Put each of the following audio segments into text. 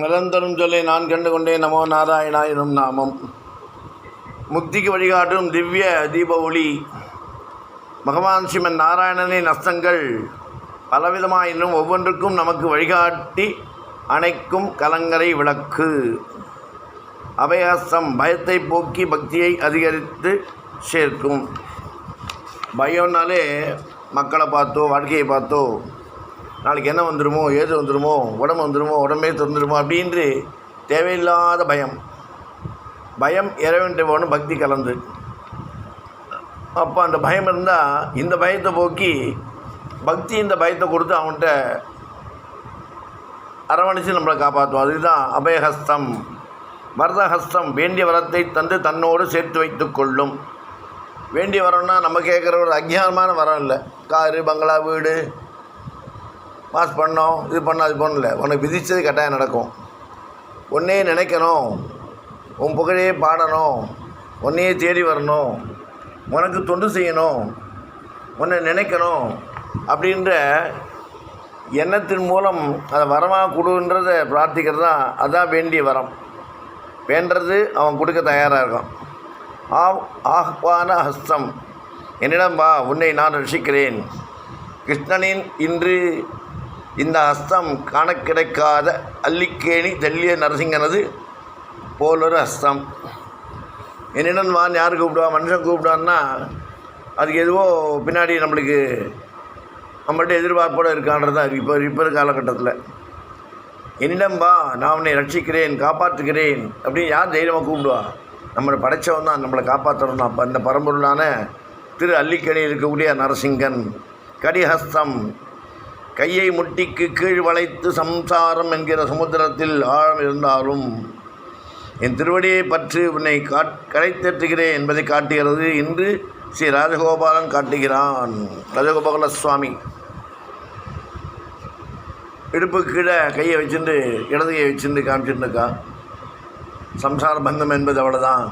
நிரந்தரம் சொல்லை நான் கண்டு கொண்டேன் நமோ நாராயணா எனும் நாமம். முக்திக்கு வழிகாட்டும் திவ்ய தீப ஒளி. பகவான் ஸ்ரீமன் நாராயணனின் அஸ்தங்கள் பலவிதமாயினும் ஒவ்வொன்றுக்கும் நமக்கு வழிகாட்டி அணைக்கும் கலங்கரை விளக்கு. அபயஹஸ்தம் பயத்தை போக்கி பக்தியை அதிகரித்து சேர்க்கும். பயம்னாலே மக்களை பார்த்தோ வாழ்க்கையை பார்த்தோ நாளைக்கு என்ன வந்துடுமோ ஏது வந்துடுமோ உடம்பு வந்துடுமோ உடம்பே திறந்துடுமோ அப்படின்று தேவையில்லாத பயம். பயம் இறைவன்ட்டு போகணும் பக்தி கலந்து. அப்போ அந்த பயம் இருந்தால் இந்த பயத்தை போக்கி பக்தி இந்த பயத்தை கொடுத்து அவன்கிட்ட அரவணைச்சு நம்மளை காப்பாற்றுவோம் அதுதான் அபயஹஸ்தம். வரதஹஸ்தம். வேண்டிய வரத்தை தந்து தன்னோடு சேர்த்து வைத்து கொள்ளும். வேண்டிய வரம்னா நம்ம கேட்குற ஒரு அஜ்ஞானமான வரம் இல்லை. காரு பங்களா வீடு பாஸ் பண்ணோம் இது பண்ணோம் அது பண்ணல. உனக்கு விதித்தது கட்டாயம் நடக்கும். உன்னையே நினைக்கணும். உன் புகழையே பாடணும். உன்னையே தேடி வரணும். உனக்கு தொண்டு செய்யணும். உன்னை நினைக்கணும் அப்படின்ற எண்ணத்தின் மூலம் அதை வரமாக கொடுன்றத பிரார்த்திக்கிறது தான் அதான் வேண்டிய வரம். வேண்டது அவன் கொடுக்க தயாராக இருக்கான். ஆ ஆஹ்வான ஹஸ்தம். என்னிடம் வா உன்னை நான் ரசிக்கிறேன். கிருஷ்ணனின் இன்று இந்த ஹஸ்தம் காண கிடைக்காத அல்லிக்கேணி தெல்லிய நரசிங்கனது போலொரு ஹஸ்தம் என்னிடம் வான்னு யார் கூப்பிடுவா? மனுஷன் கூப்பிடுவான்னா அதுக்கு எதுவோ பின்னாடி நம்மளுக்கு நம்மள்ட்ட எதிர்பார்ப்போடு இருக்கான்றது தான் இப்போ இப்போ இருக்க காலகட்டத்தில். என்னிடம் வா நான் உன்னை ரட்சிக்கிறேன் காப்பாற்றுகிறேன் அப்படின்னு யார் தைரியமாக கூப்பிடுவா? நம்மளை படைச்சவன் தான் நம்மளை காப்பாற்றணும். அப்போ அந்த பரம்பொருளான திரு அல்லிக்கணி இருக்கக்கூடிய நரசிங்கன். கடிஹஸ்தம். கையை முட்டிக்கு கீழ் வளைத்து சம்சாரம் என்கிற சமுத்திரத்தில் ஆழம் இருந்தாலும் என் திருவடியை பற்றி உன்னை காட் கரைத்தேற்றுகிறேன் என்பதை காட்டுகிறது இன்று ஸ்ரீ ராஜகோபாலன் காட்டுகிறான். ராஜகோபால சுவாமி. இடுப்பு கீழே கையை வச்சுட்டு இடதுகையை வச்சுட்டு காமிச்சிட்டு இருக்கா சம்சார பந்தம் என்பது அவ்வளோதான்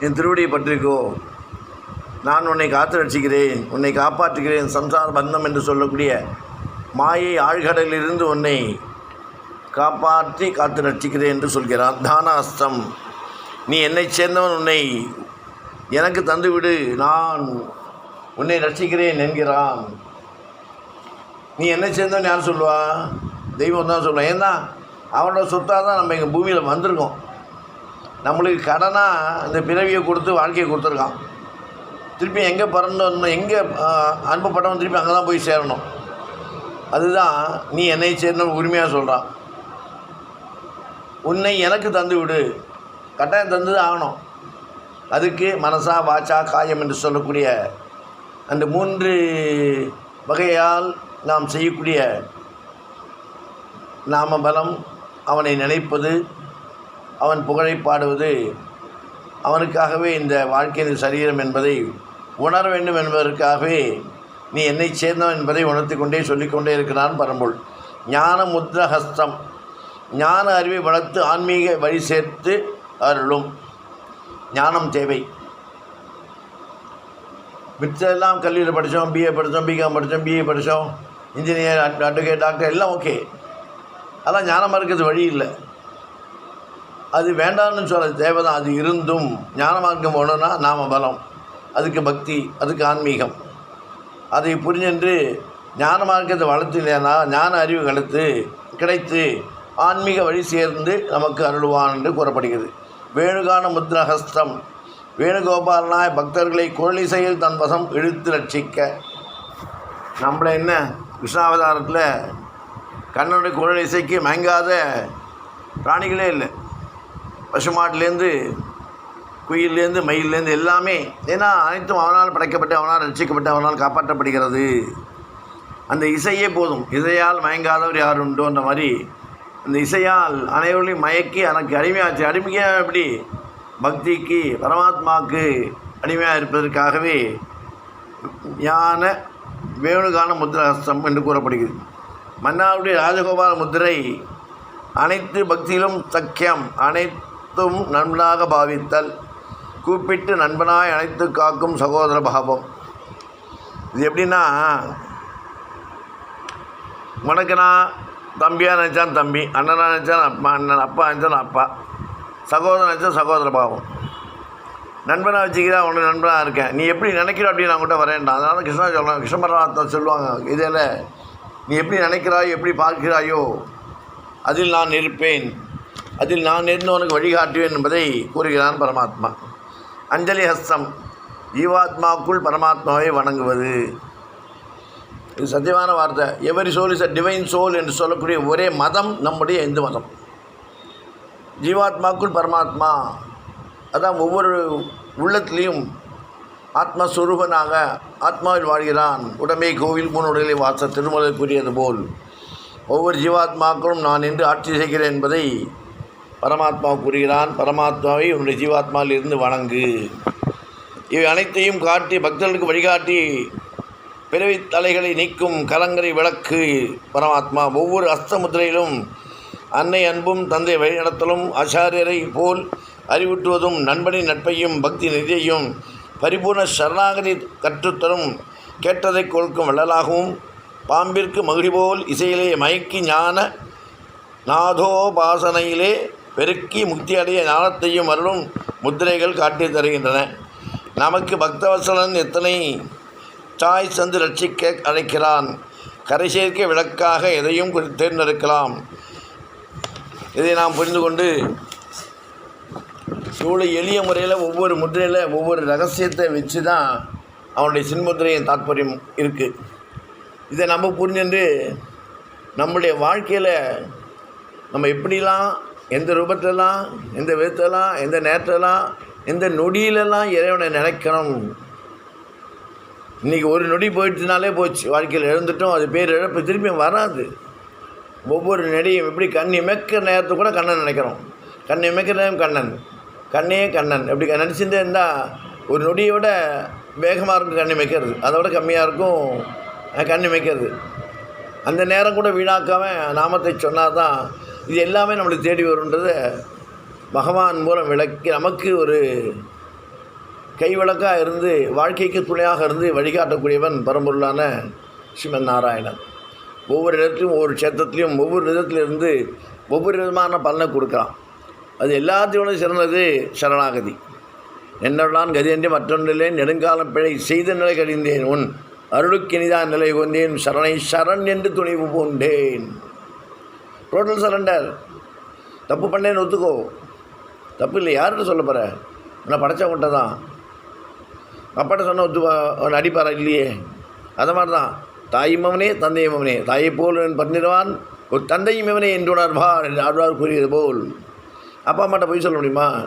என் திருவடியை பற்றிக்கோ. நான் உன்னை காத்து ரட்சிக்கிறேன் உன்னை காப்பாற்றுகிறேன் சம்சார பந்தம் என்று சொல்லக்கூடிய மாயை ஆழ்கடலிலிருந்து உன்னை காப்பாற்றி காத்து ரட்சிக்கிறேன் என்று சொல்கிறான் தானாஸ்தம். நீ என்னை சேர்ந்தவன் உன்னை எனக்கு தந்துவிடு நான் உன்னை ரட்சிக்கிறேன் என்கிறான். நீ என்னை சேர்ந்தவன் யார் சொல்லுவா? தெய்வம் தான் சொல்லுவான் ஏன்னா அவனோட சொத்தாக தான் நம்ம எங்கள் பூமியில் வந்திருக்கோம். நம்மளுக்கு கடனாக இந்த பிறவியை கொடுத்து வாழ்க்கையை கொடுத்துருக்கான். திருப்பி எங்கே பிறந்தோம் எங்கே அனுப்பப்பட்டவன் திருப்பி அங்கே தான் போய் சேரணும். அதுதான் நீ என்னை சேர்ந்தவன் உரிமையாக சொல்கிறான் உன்னை எனக்கு தந்து விடு. கட்டாயம் தந்து தான் ஆகணும். அதுக்கு மனசா வாச்சா காயம் என்று சொல்லக்கூடிய அந்த மூன்று வகையால் நாம் செய்யக்கூடிய நாம பலம் அவனை நினைப்பது அவன் புகழை பாடுவது அவனுக்காகவே இந்த வாழ்க்கையின் சரீரம் என்பதை உணர வேண்டும் என்பதற்காகவே நீ என்னை சேர்ந்தவன் என்பதை உணர்த்தி கொண்டே சொல்லிக்கொண்டே இருக்கிறான் பரம்பொருள். ஞான முத்ரஹஸ்தம் ஞான அறிவை வளர்த்து ஆன்மீக வழி சேர்த்து அருளும். ஞானம் தேவை. மிச்சதெல்லாம் கல்வியில் படித்தோம் பிஏ படித்தோம் பிகாம் படித்தோம் பிஏ படித்தோம். இன்ஜினியர் அட்வொகேட் டாக்டர் எல்லாம் ஓகே அதெல்லாம் ஞானமாக இருக்கிறது வழி இல்லை. அது வேண்டாம்னு சொல்ல தேவை தான் அது இருந்தும் ஞான மார்க்கம் போகணுன்னா நாம பலம். அதுக்கு பக்தி அதுக்கு ஆன்மீகம். அதை புரிஞ்சென்று ஞான மார்க்கத்தை வளர்த்து இல்லையானா ஞான அறிவு கிடைத்து கிடைத்து ஆன்மீக வழி சேர்ந்து நமக்கு அருள்வான் என்று கூறப்படுகிறது. வேணுகான முத்ரஹஸ்தம் வேணுகோபாலனாய் பக்தர்களை குரலிசையில் தன் வசம் இழுத்து ரட்சிக்க. நம்மளை என்ன? கிருஷ்ணாவதாரத்தில் கண்ணனுடைய குரல் இசைக்கு மயங்காத பிராணிகளே இல்லை. பசுமாட்டிலேருந்து குயிலேருந்து மயிலேருந்து எல்லாமே ஏன்னா அனைத்தும் அவனால் படைக்கப்பட்டு அவனால் ரசிக்கப்பட்டு அவனால் காப்பாற்றப்படுகிறது. அந்த இசையே போதும். இசையால் மயங்காதவர் யார் உண்டோன்ற மாதிரி அந்த இசையால் அனைவர்களையும் மயக்கி எனக்கு அடிமையாச்சு. அடிமையாக எப்படி? பக்திக்கு பரமாத்மாவுக்கு அடிமையாக இருப்பதற்காகவே ஞான வேணுகான முத்திரஹஸ்தம் என்று கூறப்படுகிறது. மன்னாருடைய ராஜகோபால முத்திரை அனைத்து பக்தியிலும் சக்கியம் அனைத்தும் நன்றாக பாவித்தல். கூப்பிட்டு நண்பனாய் அனைத்து காக்கும் சகோதர பாவம் இது எப்படின்னா உனக்கு நான் தம்பியாக நினச்சான் தம்பி அண்ணனாக நினச்சான் அப்பா அண்ணன் அப்பா நினச்சான் அப்பா சகோதரன் நினச்சா சகோதர பாவம் நண்பனாக வச்சுக்கிறா உனக்கு நண்பனாக இருக்கேன். நீ எப்படி நினைக்கிற அப்படின்னு நான் கூட வரேன்டா. அதனால கிருஷ்ணா சொல்லலாம் கிருஷ்ண சொல்லுவாங்க. இதில் நீ எப்படி நினைக்கிறாயோ எப்படி பார்க்கிறாயோ அதில் நான் இருப்பேன் அதில் நான் இருந்து உனக்கு வழிகாட்டுவேன் என்பதை கூறுகிறான் பரமாத்மா. அஞ்சலி ஹஸ்தம். ஜீவாத்மாக்குள் பரமாத்மாவை வணங்குவது. இது சத்தியமான வார்த்தை. Every soul is a divine soul என்று சொல்லக்கூடிய ஒரே மதம் நம்முடைய இந்து மதம். ஜீவாத்மாக்குள் பரமாத்மா. அதான் ஒவ்வொரு உள்ளத்திலையும் ஆத்மஸ்வரூபனாக ஆத்மாவில் வாழ்கிறான். உடமை கோவில் மூணுடலை வாச திருமலை கூறியது போல். ஒவ்வொரு ஜீவாத்மாக்களும் நான் என்று ஆட்சி செய்கிறேன் என்பதை பரமாத்மா கூறுகிறான் பரமாத்மாவை உன்னுடைய ஜீவாத்மாவில் இருந்து வணங்கு. இவை அனைத்தையும் காட்டி பக்தர்களுக்கு வழிகாட்டி பிறவி தலைகளை நீக்கும் கலங்கரை விளக்கு. பரமாத்மா ஒவ்வொரு அஸ்தமுத்திரையிலும் அன்னை அன்பும் தந்தை வழிநடத்தலும் ஆச்சாரியரை போல் அறிவுற்றுவதும் நண்பனின் நட்பையும் பக்தி நிதியையும் பரிபூர்ண சரணாகதி கற்றுத்தரும் கேட்டதை கொடுக்கும் வள்ளலாகவும் பாம்பிற்கு மகிழி போல் இசையிலே மயக்கி ஞான நாதோபாசனையிலே பெருக்கி முக்தி அடைய ஞானத்தையும் அருளும் முத்திரைகள் காட்டி தருகின்றன. நமக்கு பக்தவசலன் எத்தனை சாய் சந்து ரட்சிக்க அழைக்கிறான்? கரை சேர்க்க விளக்காக எதையும் குறி- தேர்ந்தெடுக்கலாம். இதை நாம் புரிந்து கொண்டு இவ்வளோ எளிய முறையில் ஒவ்வொரு முத்திரையில் ஒவ்வொரு ரகசியத்தை வச்சு தான் அவனுடைய சின்முத்திரையின் தாற்பயம் இருக்குது இதை நம்ம புரிஞ்சென்று நம்முடைய வாழ்க்கையில் நம்ம எப்படிலாம் எந்த ரூபத்திலலாம் எந்த விதத்திலலாம் எந்த நேரத்திலலாம் எந்த நொடியிலலாம் இறைவனை நினைக்கணும். இன்றைக்கி ஒரு நொடி போயிடுச்சுனாலே போச்சு. வாழ்க்கையில் இழந்துட்டோம். அது பேர் இழப்பு திரும்பி வராது. ஒவ்வொரு நொடியும் எப்படி கண் இமைக்கிற நேரத்தை கூட கண்ணன் நினைக்கிறோம். கண் இமைக்கிற நேரம் கண்ணன். கண்ணே கண்ணன். அப்படி நினச்சிருந்தே இருந்தால் ஒரு நொடியோட வேகமாக இருக்கும் கண் இமைக்கிறது அதை விட கம்மியாக இருக்கும் அஹ், கண் இமைக்கிறது அந்த நேரம் கூட வீணாக்காமல் நாமத்தை சொன்னால் தான் இது எல்லாமே நம்மளுக்கு தேடி வரும்ன்றதை பகவான் மூலம் விளக்கி நமக்கு ஒரு கைவிளக்காக இருந்து வாழ்க்கைக்கு துணையாக இருந்து வழிகாட்டக்கூடியவன் பரம்பொருளான ஸ்ரீமன் நாராயணன். ஒவ்வொரு இடத்துலையும் ஒவ்வொரு க்ஷேத்திரத்துலையும் ஒவ்வொரு விதத்திலிருந்து ஒவ்வொரு விதமான பலனை கொடுக்குறான். அது எல்லாத்தையோட சிறந்தது சரணாகதி. என்னெல்லாம் என்று மற்றொன்றிலே நெடுங்காலம் பிழை செய்த நிலை கழிந்தேன் உன் அருளுக்கினிதான் நிலை கொண்டேன் சரணை சரண் என்று துணிவு பூண்டேன். டோட்டல் சரண்டர் தப்பு பண்ணேன்னு ஒத்துக்கோ. தப்பு இல்லை யார்கிட்ட சொல்ல போகிற நான் படைச்சவங்கிட்ட தான். அப்பாட்ட சொன்ன ஒத்து அவன் அடிப்பாரா இல்லையே? அது மாதிரி தான் தாயும் அவனே தந்தையும் அவனே. தாயை போல் பண்ணிடுவான் ஒரு தந்தையும் இவனே என்று உணர்வார் என்று ஆழ்வார் கூறியது போல். அப்பா அம்மாட்ட போய் சொல்ல முடியுமா?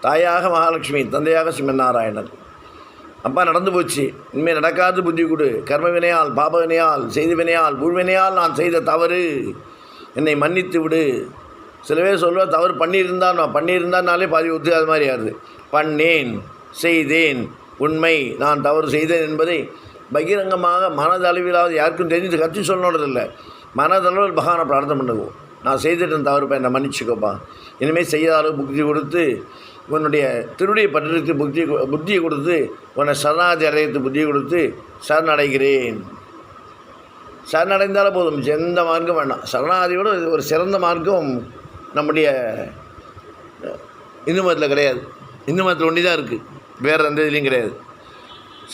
தாயாக மகாலட்சுமி தந்தையாக சிம்மன் அப்பா நடந்து போச்சு. இனிமேல் நடக்காது புத்தி கொடு. கர்ம வினையால் பாப வினையால் வினையால் நான் செய்த தவறு. என்னை மன்னித்து விடு. சில பேர் சொல்லுவா தவறு பண்ணியிருந்தான் நான் பண்ணியிருந்தானாலே பாதி ஒத்து அது மாதிரி ஆகுது. பண்ணேன் செய்தேன். உண்மை நான் தவறு செய்தேன் என்பதை பகிரங்கமாக மனதளவிலாவது யாருக்கும் தெரிஞ்சு கற்று சொல்லணுன்றதில்லை. மனதளவில் பகவானை பிரார்த்தனை பண்ணுவோம் நான் செய்துட்டேன் தவறுப்பா. என்னை மன்னிச்சுக்கோப்பா. இனிமேல் செய்யாத அளவு புத்தி கொடுத்து உன்னுடைய திருடைய பற்றத்துக்கு புத்தி புத்தியை கொடுத்து உன்னை சரணாதி அடையத்து புத்தியை கொடுத்து சரணடைகிறேன். சரணடைந்தாலே போதும். எந்த மார்க்கும் வேண்டாம். சரணாதியோட இது ஒரு சிறந்த மார்க்கம் நம்முடைய இந்து மதத்தில் கிடையாது. இந்து மதத்தில் ஒன்றி தான் இருக்குது வேறு எந்த இதுலேயும் கிடையாது.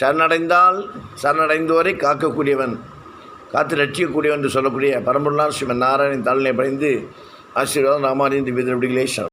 சரணடைந்தால் சரணடைந்தோரை காக்கக்கூடியவன் காத்து ரட்சிக்கக்கூடியவன் என்று சொல்லக்கூடிய பரம்பொருளார் ஸ்ரீமன் நாராயணன் தாழ்நிலை பணிந்து ஆசீர்வாதம் ராமாரியன் திவ்ய திருப்படிகளே